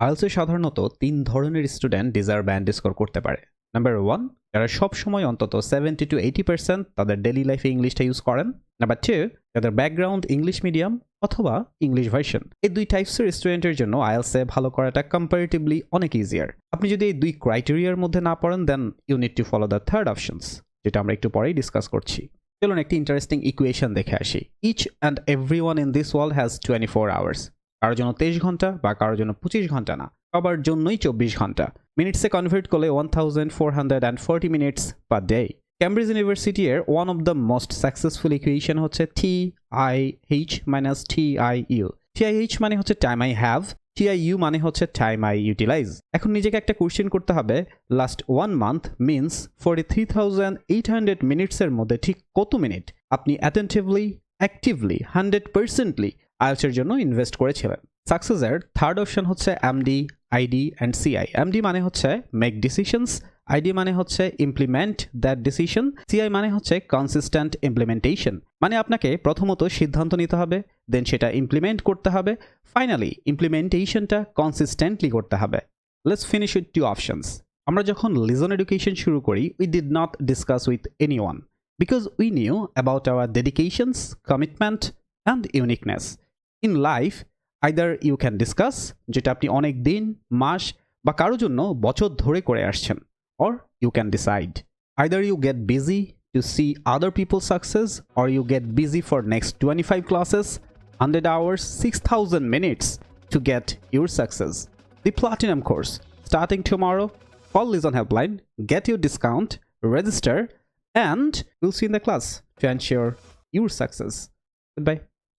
আইএলসে সাধারণত তিন ধরনের স্টুডেন্ট ডিজায়ার ব্যান্ড স্কোর করতে পারে। নাম্বার ওয়ান যারা সব সময় অন্তত সেভেন্টি টু এইটি পার্সেন্ট তাদের ডেলি লাইফে ইংলিশটা ইউজ করেন। নাম্বার টু যাদের ব্যাকগ্রাউন্ড ইংলিশ মিডিয়াম অথবা ইংলিশ ভার্সন এই দুই টাইপসের স্টুডেন্টের জন্য আইএলসে ভালো করাটা কম্পারেটিভলি অনেক ইজিয়ার আপনি যদি এই দুই ক্রাইটেরিয়ার মধ্যে না পড়েন then you need to follow the third options যেটা আমরা একটু পরেই ডিসকাস করছি। চলুন একটি ইন্টারেস্টিং ইকুয়েশন দেখে আসি। Each and every one in this world has twenty four hours কারোর জন্য তেইশ ঘণ্টা বা কারোর জন্য পঁচিশ ঘণ্টা না, সবার জন্যই চব্বিশ ঘণ্টা। মিনিটসে কনভার্ট করলে one thousand four hundred and forty minutes per day Cambridge University এর one of the most successful equation হচ্ছে T I H minus T I U T I H মানে হচ্ছে time I have T I U মানে হচ্ছে time I utilize এখন নিজেকে একটা question করতে হবে last one month means forty three thousand eight hundred মিনিটসের মধ্যে ঠিক কত মিনিট আপনি অ্যাটেন্টিভলি অ্যাক্টিভলি হান্ড্রেড পার্সেন্টলি আইএলসের জন্য ইনভেস্ট করেছিলেন। সাকসেসের থার্ড অপশন হচ্ছে MD ID and CI MD মানে হচ্ছে মেক ডিসিশনস আইডি মানে হচ্ছে ইমপ্লিমেন্ট দ্যাট ডিসিশন সিআই মানে হচ্ছে কনসিস্টেন্ট ইমপ্লিমেন্টেশন মানে আপনাকে প্রথমত সিদ্ধান্ত নিতে হবে দেন সেটা ইমপ্লিমেন্ট করতে হবে ফাইনালি ইমপ্লিমেন্টেশনটা কনসিস্টেন্টলি করতে হবে। Let's finish with two options আমরা যখন লিজন এডুকেশন শুরু করি we did not discuss with anyone because we knew about our dedications commitment and uniqueness In life either you can discuss যেটা আপনি অনেক দিন মাস বা কারো জন্য বছর ধরে করে আসছেন or you can decide. Either you get busy to see other people's success or you get busy for next 25 classes, 100 hours, 6000 minutes to get your success. The Platinum course starting tomorrow. Call Listen Helpline, get your discount, register, and we'll see you in the class to ensure your success. Goodbye.